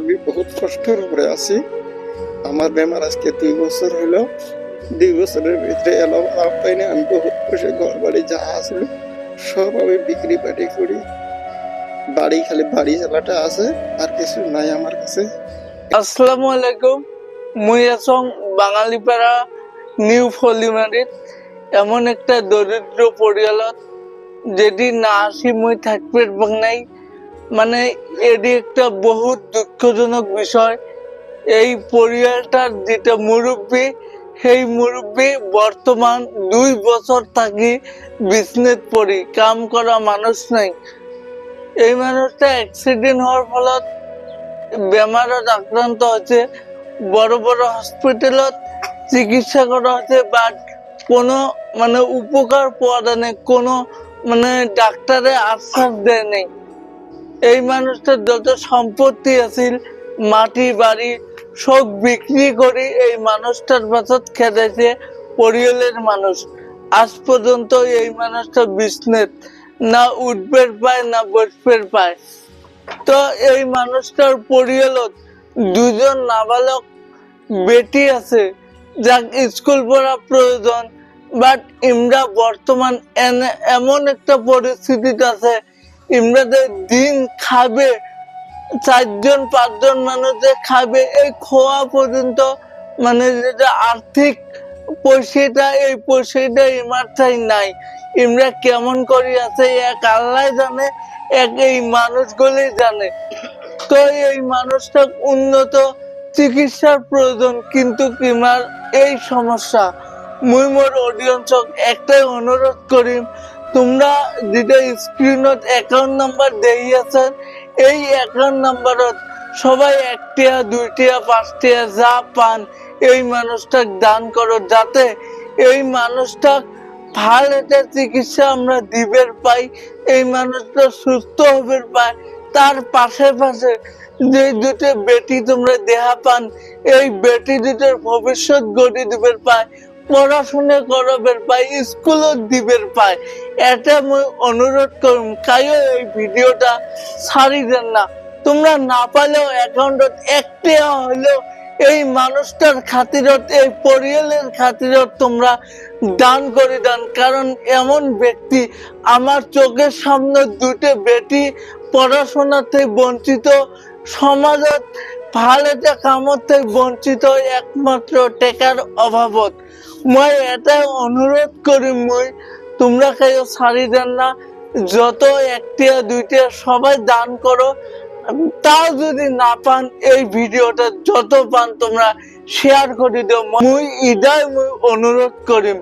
আমি বহুত কষ্টের উপরে আছি। আমার বেমার আজকে দুই বছর হলো। দুই বছরের ভিতরে এলাম পাই না আমি বহুত বসে ঘর বাড়ি যা আসলো, সব আমি বিক্রি বাড়ি করি। বাড়ি খালি বাড়ি চালাটা আছে, আর কিছু নাই আমার কাছে। আসসালামু আলাইকুম। মুই আছং বাঙালিপাড়া নিউ ফলিমারিত এমন একটা দরিদ্র পরিয়ালত যেটি না আসি মুই থাকবে নাই। মানে এটি একটা বহুত দুঃখজনক বিষয়। এই পরিয়ালটার যেটা মুরব্বী, সেই মুরব্বী বর্তমান দুই বছর থাকি বিজনেস পড়ি, কাম করা মানুষ নাই। এই মানুষটা অ্যাক্সিডেন্ট হওয়ার ফলত বেমাৰত আক্ৰান্ত হৈছে বড় বড় হস্পিটেলত চিকিৎসা করা হচ্ছে বাট কোনো মানে উপকার পাওয়া নেই, কোনো মানে ডাক্তারে আশ্বাস দেয় নেই। এই মানুষটার যত সম্পত্তি আছিল, মাটি, বাড়ি, সব বিক্রি করে এই মানুষটার পাছত খেতেছে পরিয়ালের মানুষ। আজ পর্যন্ত এই মানুষটা বিজনেস না উঠবের পায়, না বসবের পায়। তো এই মানুষটার পরিয়ালত দুজন নাবালক বেটি আছে, যাক স্কুল পড়া প্রয়োজন বাট ইমরা বর্তমান এমন একটা পরিস্থিতিতে আছে ইমরাদের দিন খাবে, চারজন, পাঁচজন মানুষ যে খাবে। এই খোয়া পর্যন্ত মানে যেটা আর্থিক পয়সাটা, এই পয়সাটা ইমারটাই নাই। ইমরা কেমন করি আছে, এক আল্লাহ জানে, এক এই মানুষগুলি জানে। তো এই মানুষটা উন্নত, চিকিৎসার প্রয়োজন, কিন্তু কিমার এই সমস্যা। মুই মোর অডিয়েন্সক একটাই অনুরোধ করিম তোমরা যেটা স্ক্রিনত অ্যাকাউন্ট নাম্বার দেই আছেন এই অ্যাকাউন্ট নাম্বারত সবাই একটিয়া, দুইটিয়া, পাঁচটিয়া যা পান, এই মানুষটাক দান করো যাতে এই মানুষটাক ভালো একটা চিকিৎসা আমরা দিবের পাই, এই মানুষটা সুস্থ হবের পায় তার পাশে পাশে যে দুটো বেটি তোমরা দেহা পান, এই বেটি দুটোর ভবিষ্যৎ গড়ে দিবের পায় পড়াশোনা করবের পায় স্কুলত দিবের পায়। এটা মই অনুরোধ করুম কাইও এই ভিডিওটা ছাড়ি দেন না। তোমরা না পালেও অ্যাকাউন্টত একটা হলেও এই মানুষটার খাতিরত, এই পরিয়ালের খাতিরত তোমরা দান করে দান। কারণ এমন ব্যক্তি আমার চোখের সামনে দুটো বেটি পড়াশোনাতে বঞ্চিত, সমাজত ভালো এটা কামত থেকে বঞ্চিত একমাত্র টেকার অভাবত। মই এটাই অনুরোধ করি মই, তোমরা কেউ ছাড়ি দেন না। যত একটিয়া দুইটিয়া সবাই দান করো। তাও যদি না পান এই ভিডিওটা, যত পান তোমরা শেয়ার করে দিও। মুই ইদাই মুই অনুরোধ করিম